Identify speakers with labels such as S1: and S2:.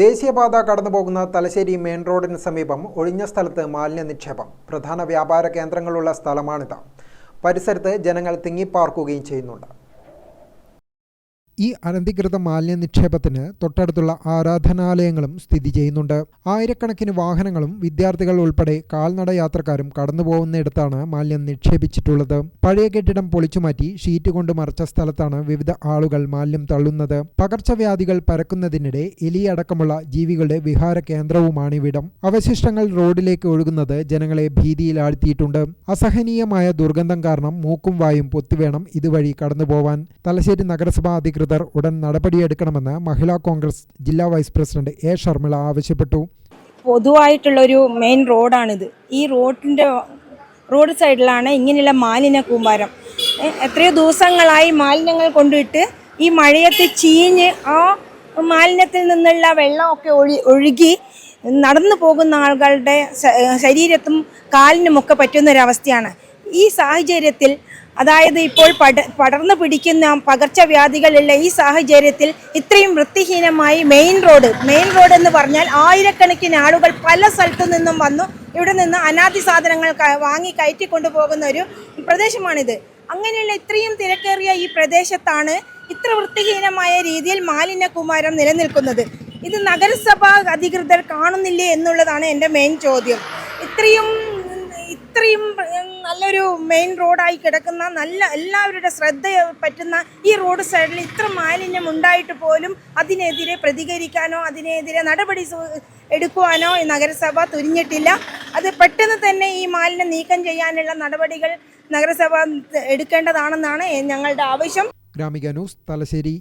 S1: ദേശീയപാത കടന്നുപോകുന്ന തലശ്ശേരി മെയിൻ റോഡിന് സമീപം ഒഴിഞ്ഞ സ്ഥലത്ത് മാലിന്യ നിക്ഷേപം. പ്രധാന വ്യാപാര കേന്ദ്രങ്ങളുള്ള സ്ഥലമാണിത്. പരിസരത്ത് ജനങ്ങൾ തിങ്ങിപ്പാർക്കുകയും ചെയ്യുന്നുണ്ട്. ഈ അനധികൃത മാലിന്യ നിക്ഷേപത്തിന് തൊട്ടടുത്തുള്ള ആരാധനാലയങ്ങളും സ്ഥിതി ചെയ്യുന്നുണ്ട്. ആയിരക്കണക്കിന് വാഹനങ്ങളും വിദ്യാർത്ഥികൾ ഉൾപ്പെടെ കാൽനട യാത്രക്കാരും കടന്നുപോകുന്നിടത്താണ് മാലിന്യം നിക്ഷേപിച്ചിട്ടുള്ളത്. പഴയ കെട്ടിടം പൊളിച്ചുമാറ്റി ഷീറ്റ് കൊണ്ട് മറച്ച സ്ഥലത്താണ് വിവിധ ആളുകൾ മാലിന്യം തള്ളുന്നത്. പകർച്ചവ്യാധികൾ പരക്കുന്നതിനിടെ എലിയടക്കമുള്ള ജീവികളുടെ വിഹാര കേന്ദ്രവുമാണ് ഇവിടം അവശിഷ്ടങ്ങൾ റോഡിലേക്ക് ഒഴുകുന്നത് ജനങ്ങളെ ഭീതിയിലാഴ്ത്തിയിട്ടുണ്ട്. അസഹനീയമായ ദുർഗന്ധം കാരണം മൂക്കും വായും പൊത്തിവേണം ഇതുവഴി കടന്നുപോവാൻ. തലശ്ശേരി നഗരസഭാ അധികൃതർ ഉടൻ നടപടിയെടുക്കണമെന്ന് മഹിളാ കോൺഗ്രസ് ജില്ലാ വൈസ് പ്രസിഡന്റ് എ. ഷർമിള ആവശ്യപ്പെട്ടു.
S2: പൊതുവായിട്ടുള്ളൊരു മെയിൻ റോഡാണിത് ഈ റോഡിന്റെ റോഡ് സൈഡിലാണ് ഇങ്ങനെയുള്ള മാലിന്യ കൂമ്പാരം. എത്രയോ ദിവസങ്ങളായി മാലിന്യങ്ങൾ കൊണ്ടിട്ട് ഈ മഴയത്ത് ചീഞ്ഞ് ആ മാലിന്യത്തിൽ നിന്നുള്ള വെള്ളമൊക്കെ ഒഴി ഒഴുകി നടന്നു പോകുന്ന ആളുകളുടെ ശരീരത്തും കാലിനുമൊക്കെ പറ്റുന്നൊരവസ്ഥയാണ്. ഈ സാഹചര്യത്തിൽ അതായത് ഇപ്പോൾ പട പടർന്നു പിടിക്കുന്ന പകർച്ചവ്യാധികളുള്ള ഈ സാഹചര്യത്തിൽ ഇത്രയും വൃത്തിഹീനമായി മെയിൻ റോഡ് മെയിൻ റോഡ് എന്ന് പറഞ്ഞാൽ ആയിരക്കണക്കിന് ആളുകൾ പല സ്ഥലത്തു നിന്നും വന്നു ഇവിടെ നിന്ന് അനാദി സാധനങ്ങൾ വാങ്ങി കയറ്റി കൊണ്ടുപോകുന്ന ഒരു പ്രദേശമാണിത്. അങ്ങനെയുള്ള ഇത്രയും തിരക്കേറിയ ഈ പ്രദേശത്താണ് ഇത്ര വൃത്തിഹീനമായ രീതിയിൽ മാലിന്യ കുമാരം നിലനിൽക്കുന്നത്. ഇത് നഗരസഭാ അധികൃതർ കാണുന്നില്ലേ എന്നുള്ളതാണ് എന്റെ മെയിൻ ചോദ്യം. ഇത്രയും ഇത്രയും നല്ലൊരു മെയിൻ റോഡായി കിടക്കുന്ന നല്ല എല്ലാവരുടെ ശ്രദ്ധ പറ്റുന്ന ഈ റോഡ് സൈഡിൽ ഇത്ര മാലിന്യം ഉണ്ടായിട്ട് പോലും അതിനെതിരെ പ്രതികരിക്കാനോ അതിനെതിരെ നടപടി എടുക്കുവാനോ ഈ നഗരസഭ തുരിഞ്ഞിട്ടില്ല അത് പെട്ടെന്ന് തന്നെ ഈ മാലിന്യം നീക്കം ചെയ്യാനുള്ള നടപടികൾ നഗരസഭ എടുക്കേണ്ടതാണെന്നാണ് ഞങ്ങളുടെ ആവശ്യം.
S1: ഗ്രാമിക ന്യൂസ് തലശ്ശേരി.